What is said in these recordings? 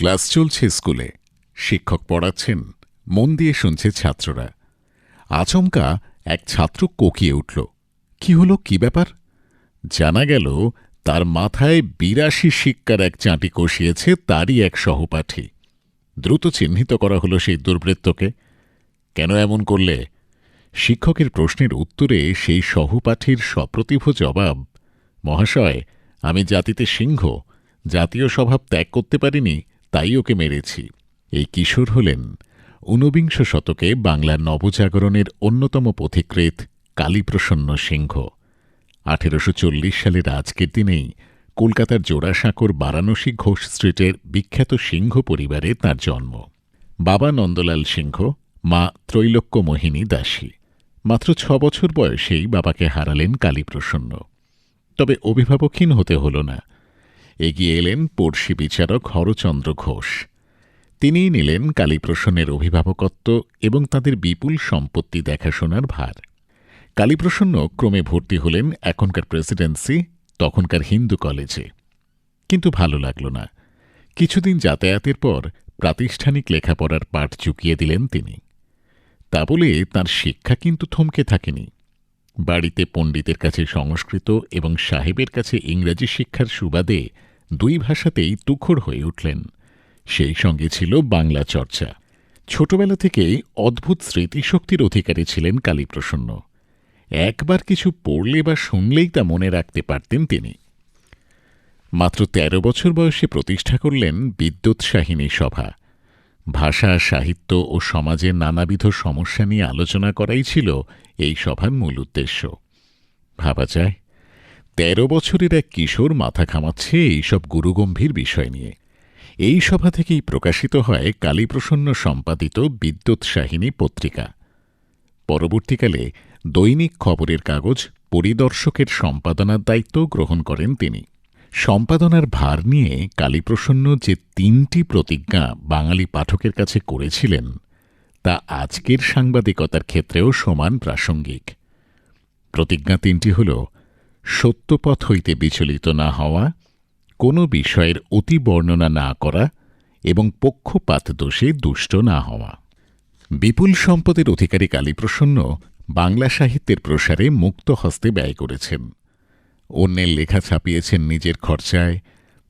Class চলছে স্কুলে। শিক্ষক পড়াচ্ছেন, মন দিয়ে শুনছে ছাত্ররা। আচমকা এক ছাত্র কোকিয়ে উঠল, কি হলো, কি ব্যাপার? জানা গেল, তার মাথায় বিরাশি শিক্ষার এক চাঁটি কষিয়েছে তারই এক সহপাঠী। দ্রুত চিহ্নিত করা হলো সেই দুর্বৃত্তকে। কেন এমন করলে? শিক্ষকের প্রশ্নের উত্তরে সেই সহপাঠীর সপ্রতিভ জবাব, মহাশয়, আমি জাতিতে সিংহ, জাতীয় স্বভাব ত্যাগ করতে পারিনি তাই ওকে মেরেছি। এই কিশোর হলেন ঊনবিংশ শতকে বাংলার নবজাগরণের অন্যতম পথিকৃৎ কালীপ্রসন্ন সিংহ। আঠেরোশো চল্লিশ সালের আজকের দিনেই কলকাতার জোড়াসাঁকোর বারাণসী ঘোষ স্ট্রিটের বিখ্যাত সিংহ পরিবারে তার জন্ম। বাবা নন্দলাল সিংহ, মা ত্রৈলোক্য মোহিনী দাসী। মাত্র ছ বছর বয়সেই বাবাকে হারালেন কালীপ্রসন্ন। তবে অভিভাবকহীন হতে হল না। এগিয়ে এলেন পড়শি বিচারক হরচন্দ্র ঘোষ। তিনিই নিলেন কালীপ্রসন্নের অভিভাবকত্ব এবং তাদের বিপুল সম্পত্তি দেখাশোনার ভার। কালীপ্রসন্ন ক্রমে ভর্তি হলেন এখনকার প্রেসিডেন্সি, তখনকার হিন্দু কলেজে। কিন্তু ভালো লাগল না। কিছুদিন যাতায়াতের পর প্রাতিষ্ঠানিক লেখাপড়ার পাঠ চুকিয়ে দিলেন তিনি। তা বলে তার শিক্ষা কিন্তু থমকে থাকেনি। বাড়িতে পণ্ডিতের কাছে সংস্কৃত এবং সাহেবের কাছে ইংরেজি শিক্ষার সুবাদে দুই ভাষাতেই তুখর হয়ে উঠলেন। সেই সঙ্গে ছিল বাংলা চর্চা। ছোটবেলা থেকেই অদ্ভুত স্মৃতিশক্তির অধিকারী ছিলেন কালীপ্রসন্ন। একবার কিছু পড়লে বা শুনলেই তা মনে রাখতে পারতেন তিনি। মাত্র ১৩ বছর বয়সে প্রতিষ্ঠা করলেন বিদ্যুৎসাহিনী সভা। ভাষা, সাহিত্য ও সমাজের নানাবিধ সমস্যা নিয়ে আলোচনা করাই ছিল এই সভার মূল উদ্দেশ্য। ভাবা যায় তেরো বছরের এক কিশোর মাথা ঘামাচ্ছে এইসব গুরুগম্ভীর বিষয় নিয়ে। এই সভা থেকেই প্রকাশিত হয় কালীপ্রসন্ন সম্পাদিত বিদ্যুৎসাহিনী পত্রিকা। পরবর্তীকালে দৈনিক খবরের কাগজ পরিদর্শকের সম্পাদনার দায়িত্ব গ্রহণ করেন তিনি। সম্পাদনার ভার নিয়ে কালীপ্রসন্ন যে তিনটি প্রতিজ্ঞা বাঙালি পাঠকের কাছে করেছিলেন, তা আজকের সাংবাদিকতার ক্ষেত্রেও সমান প্রাসঙ্গিক। প্রতিজ্ঞা তিনটি হল সত্যপথ হইতে বিচলিত না হওয়া, কোনো বিষয়ের অতি বর্ণনা না করা এবং পক্ষপাত দোষে দুষ্ট না হওয়া। বিপুল সম্পদের অধিকারী কালীপ্রসন্ন বাংলা সাহিত্যের প্রসারে মুক্ত হস্তে ব্যয় করেছেন। অন্যের লেখা ছাপিয়েছেন নিজের খরচায়,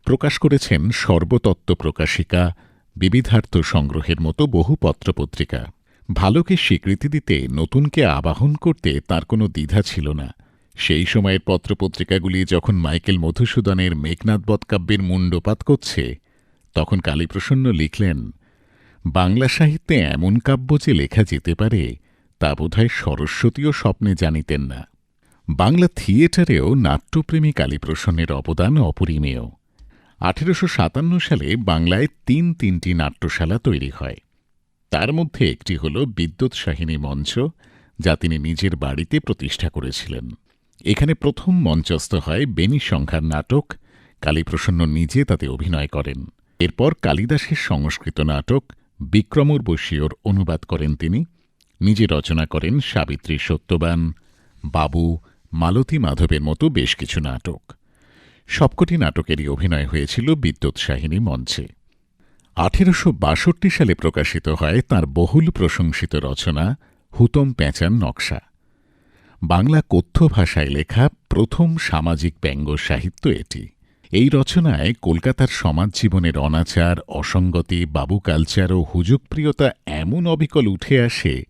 প্রকাশ করেছেন সর্বতত্ত্ব প্রকাশিকা, বিবিধার্থ সংগ্রহের মতো বহু পত্রপত্রিকা। ভালোকে স্বীকৃতি দিতে নতুনকে আবাহন করতে তার কোনো দ্বিধা ছিল না। সেই সময়ের পত্রপত্রিকাগুলি যখন মাইকেল মধুসূদনের মেঘনাথবধ কাব্যের মুণ্ডপাত করছে, তখন কালীপ্রসন্ন লিখলেন, বাংলা সাহিত্যে এমন কাব্য যে লেখা যেতে পারে, তা বোধহয় সরস্বতীও স্বপ্নে জানিতেন না। বাংলা থিয়েটারেও নাট্যপ্রেমী কালীপ্রসন্নের অবদান অপরিমেয়। আঠেরোশো সাতান্ন সালে বাংলায় তিন তিনটি নাট্যশালা তৈরি হয়। তার মধ্যে একটি হল বিদ্যুৎসাহিনী মঞ্চ, যা তিনি নিজের বাড়িতে প্রতিষ্ঠা করেছিলেন। এখানে প্রথম মঞ্চস্থ হয় বেনি সংখ্যার নাটক, কালীপ্রসন্ন নিজে তাতে অভিনয় করেন। এরপর কালিদাসের সংস্কৃত নাটক, বিক্রমর বিক্রমোর্বশীয়র অনুবাদ করেন তিনি। নিজে রচনা করেন সাবিত্রী সত্যবান, বাবু, মালতী মাধবের মতো বেশ কিছু নাটক। সবকটি নাটকেরই অভিনয় হয়েছিল বিদ্যুৎসাহিনী মঞ্চে। আঠেরোশো বাষট্টি সালে প্রকাশিত হয় তার বহুল প্রশংসিত রচনা, হুতম প্যাঁচান নকশা। বাংলা কথ্য ভাষায় লেখা প্রথম সামাজিক ব্যঙ্গ সাহিত্য এটি। এই রচনায় কলকাতার সমাজ জীবনের অনাচার, অসঙ্গতি, বাবু কালচার ও হুজুকপ্রিয়তা এমন অবিকল উঠে আসে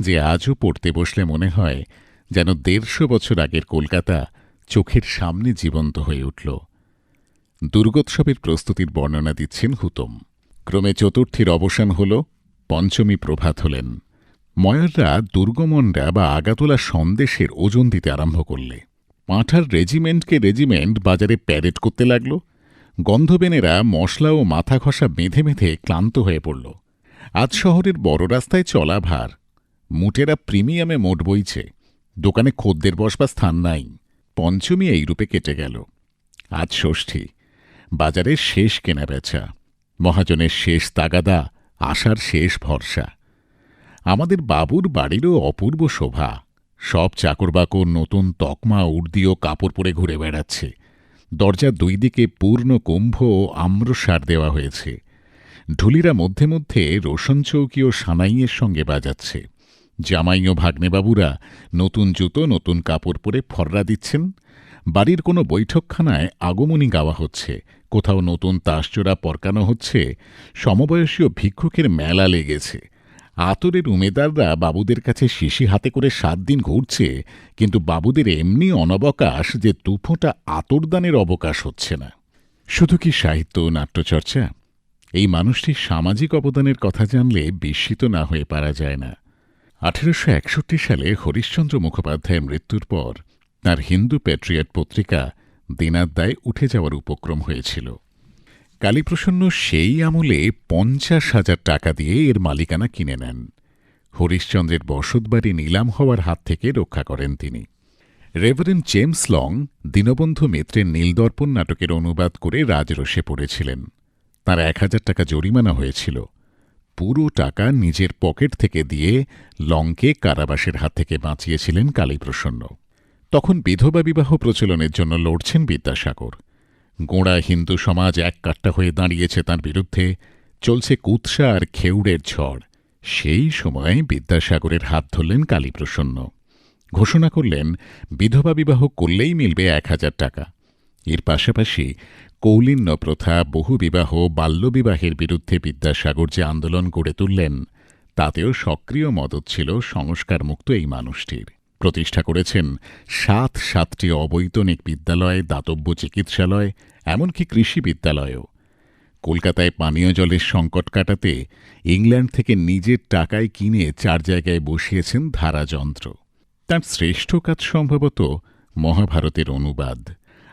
যে আজও পড়তে বসলে মনে হয় যেন দেড়শো বছর আগের কলকাতা চোখের সামনে জীবন্ত হয়ে উঠল। দুর্গোৎসবের প্রস্তুতির বর্ণনা দিচ্ছেন হুতম। ক্রমে চতুর্থীর অবসান হল, পঞ্চমী প্রভাত হলেন। ময়ররা দুর্গমনরা বা আগাতোলা সন্দেশের ওজন দিতে আরম্ভ করলে। পাঁঠার রেজিমেন্টকে রেজিমেন্ট বাজারে প্যারেড করতে লাগল। গন্ধবেনেরা মশলা ও মাথা ঘষা বেঁধে বেঁধে ক্লান্ত হয়ে পড়ল। আজ শহরের বড় রাস্তায় চলা ভার। মুটেরা প্রিমিয়ামে মোট বইছে। দোকানে খদ্দের বসবার স্থান নাই। পঞ্চমী এই রূপে কেটে গেল। আজ ষষ্ঠী। বাজারের শেষ কেনা বেচা মহাজনের শেষ তাগাদা, আশার শেষ ভরসা। আমাদের বাবুর বাড়িরও অপূর্ব শোভা। সব চাকরবাকর নতুন তকমা উর্দিও কাপড় পরে ঘুরে বেড়াচ্ছে। দরজার দুই দিকে পূর্ণ কুম্ভ ও আম্রসার দেওয়া হয়েছে। ঢুলিরা মধ্যে মধ্যে রোশন চৌকি ও সানাইয়ের সঙ্গে বাজাচ্ছে। জামাই ও ভাগ্নেবাবুরা নতুন জুতো, নতুন কাপড় পরে ফররা দিচ্ছেন। বাড়ির কোনো বৈঠকখানায় আগমনী গাওয়া হচ্ছে। কোথাও নতুন তাসজোড়া পরকানো হচ্ছে। সমবয়সীয় ভিক্ষুকের মেলা লেগেছে। আতরের উমেদাররা বাবুদের কাছে শিশি হাতে করে সাত দিন ঘুরছে, কিন্তু বাবুদের এমনি অনবকাশ যে দুফোঁটা আতরদানের অবকাশ হচ্ছে না। শুধু কি সাহিত্য নাট্যচর্চা? এই মানুষটির সামাজিক অবদানের কথা জানলে বিস্মিত না হয়ে পারা যায় না। আঠেরোশো একষট্টি সালে হরিশ্চন্দ্র মুখোপাধ্যায়ের মৃত্যুর পর তার হিন্দু প্যাট্রিয়ট পত্রিকা দিনাদ্দায় উঠে যাওয়ার উপক্রম হয়েছিল। কালীপ্রসন্ন সেই আমলে পঞ্চাশ হাজার টাকা দিয়ে এর মালিকানা কিনে নেন। হরিশ্চন্দ্রের বসতবাড়ি নিলাম হওয়ার হাত থেকে রক্ষা করেন তিনি। রেভারেন্ড জেমস লং দীনবন্ধু মিত্রের নীলদর্পণ নাটকের অনুবাদ করে রাজরসে পড়েছিলেন। তার এক হাজার টাকা জরিমানা হয়েছিল। পুরো টাকা নিজের পকেট থেকে দিয়ে লংকে কারাবাসের হাত থেকে বাঁচিয়েছিলেন কালীপ্রসন্ন। তখন বিধবা বিবাহ প্রচলনের জন্য লড়ছেন বিদ্যাসাগর। গোঁড়া হিন্দু সমাজ এক কাট্টা হয়ে দাঁড়িয়েছে তার বিরুদ্ধে, চলছে কুৎসা আর খেউড়ের ঝড়। সেই সময় বিদ্যাসাগরের হাত ধরলেন কালীপ্রসন্ন। ঘোষণা করলেন, বিধবা বিবাহ করলেই মিলবে এক হাজার টাকা। এর পাশাপাশি কৌলিন্য প্রথা বহুবিবাহ বাল্যবিবাহের বিরুদ্ধে বিদ্যাসাগর যে আন্দোলন গড়ে তুললেন, তাতেও সক্রিয় মদত ছিল সংস্কারমুক্ত এই মানুষটির। প্রতিষ্ঠা করেছেন সাত সাতটি অবৈতনিক বিদ্যালয়, দাতব্য চিকিৎসালয়, এমনকি কৃষি বিদ্যালয়ও। কলকাতায় পানীয় জলের সংকট কাটাতে ইংল্যান্ড থেকে নিজের টাকায় কিনে চার জায়গায় বসিয়েছেন ধারাযন্ত্র তার শ্রেষ্ঠ কাজ সম্ভবত মহাভারতের অনুবাদ।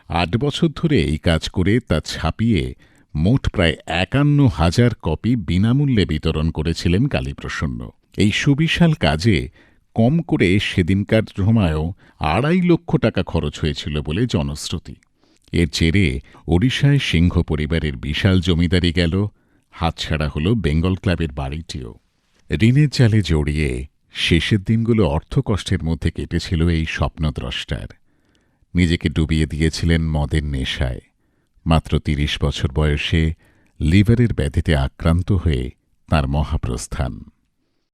আট বছর ধরে এই কাজ করে তা ছাপিয়ে মোট প্রায় একান্ন হাজার কপি বিনামূল্যে বিতরণ করেছিলেন কালীপ্রসন্ন। এই সুবিশাল কাজে কম করে সেদিনকার সময়ও আড়াই লক্ষ টাকা খরচ হয়েছিল বলে জনশ্রুতি। এর জেরে ওড়িশায় সিংহ পরিবারের বিশাল জমিদারি গেল, হাতছাড়া হল বেঙ্গল ক্লাবের বাড়িটিও। ঋণের জালে জড়িয়ে শেষের দিনগুলো অর্থকষ্টের মধ্যে কেটেছিল এই স্বপ্নদ্রষ্টার। নিজেকে ডুবিয়ে দিয়েছিলেন মদের নেশায়। মাত্র তিরিশ বছর বয়সে লিভারের ব্যাধিতে আক্রান্ত হয়ে তার মহাপ্রস্থান।